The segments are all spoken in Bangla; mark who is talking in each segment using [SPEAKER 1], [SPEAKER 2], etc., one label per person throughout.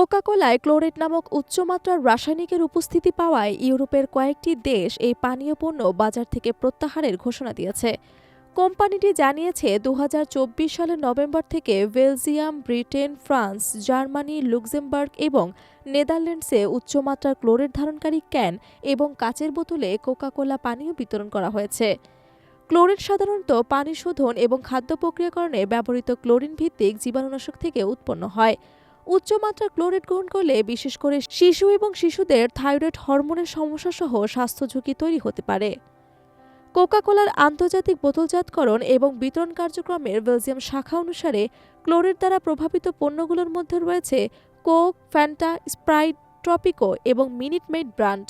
[SPEAKER 1] কোকাকোলায় ক্লোরেট নামক উচ্চমাত্রার রাসায়নিকের উপস্থিতি পাওয়ায় ইউরোপের কয়েকটি দেশ এই পানীয় পণ্য বাজার থেকে প্রত্যাহারের ঘোষণা দিয়েছে। কোম্পানিটি জানিয়েছে দু হাজার চব্বিশ সালের নভেম্বর থেকে Belgium, Britain, France, Germany, Luxembourg এবং নেদারল্যান্ডসে উচ্চমাত্রার ক্লোরেট ধারণকারী ক্যান এবং কাচের বোতলে কোকাকোলা পানীয় বিতরণ করা হয়েছে। ক্লোরিন সাধারণত পানি শোধন এবং খাদ্য প্রক্রিয়াকরণে ব্যবহৃত ক্লোরিন ভিত্তিক জীবাণুনাশক থেকে উৎপন্ন হয়। উচ্চমাত্রার ক্লোরেট গ্রহণ করলে, বিশেষ করে শিশু এবং শিশুদের থাইরয়েড হরমোনের সমস্যা সহ স্বাস্থ্য ঝুঁকি তৈরি হতে পারে। কোকাকোলার আন্তর্জাতিক বোতলজাতকরণ এবং বিতরণ কার্যক্রমের বেলজিয়াম শাখা অনুসারে ক্লোরেট দ্বারা প্রভাবিত পণ্যগুলোর মধ্যে রয়েছে কোক, ফ্যান্টা, স্প্রাইট, ট্রপিকো এবং মিনিট মেড ব্র্যান্ড।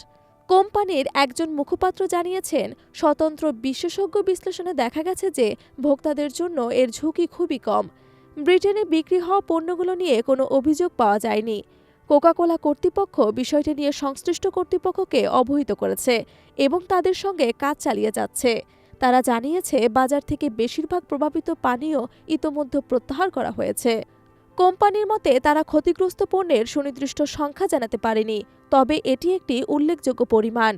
[SPEAKER 1] কোম্পানির একজন মুখপাত্র জানিয়েছেন, স্বতন্ত্র বিশেষজ্ঞ বিশ্লেষণে দেখা গেছে যে ভোক্তাদের জন্য এর ঝুঁকি খুবই কম। ব্রিটেনে বিক্রি হওয়া পণ্যগুলো নিয়ে কোনো অভিযোগ পাওয়া যায়নি। কোকাকোলা কর্তৃপক্ষ বিষয়টি নিয়ে সংশ্লিষ্ট কর্তৃপক্ষকে অবহিত করেছে এবং তাদের সঙ্গে কাজ চালিয়ে যাচ্ছে। তারা জানিয়েছে, বাজার থেকে বেশিরভাগ প্রভাবিত পানীয় ইতোমধ্যে প্রত্যাহার করা হয়েছে। কোম্পানির মতে, তারা ক্ষতিগ্রস্ত পণ্যের সুনির্দিষ্ট সংখ্যা জানাতে পারেনি, তবে এটি একটি উল্লেখযোগ্য পরিমাণ।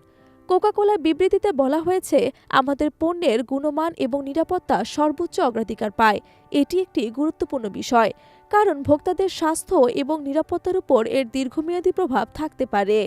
[SPEAKER 1] কোকাকোলার বিবৃতিতে বলা হয়েছে, আমাদের পণ্যের গুণমান এবং নিরাপত্তা সর্বোচ্চ অগ্রাধিকার পায়। এটি একটি গুরুত্বপূর্ণ বিষয়, কারণ ভোক্তাদের স্বাস্থ্য এবং নিরাপত্তার উপর এর দীর্ঘমেয়াদী প্রভাব থাকতে পারে।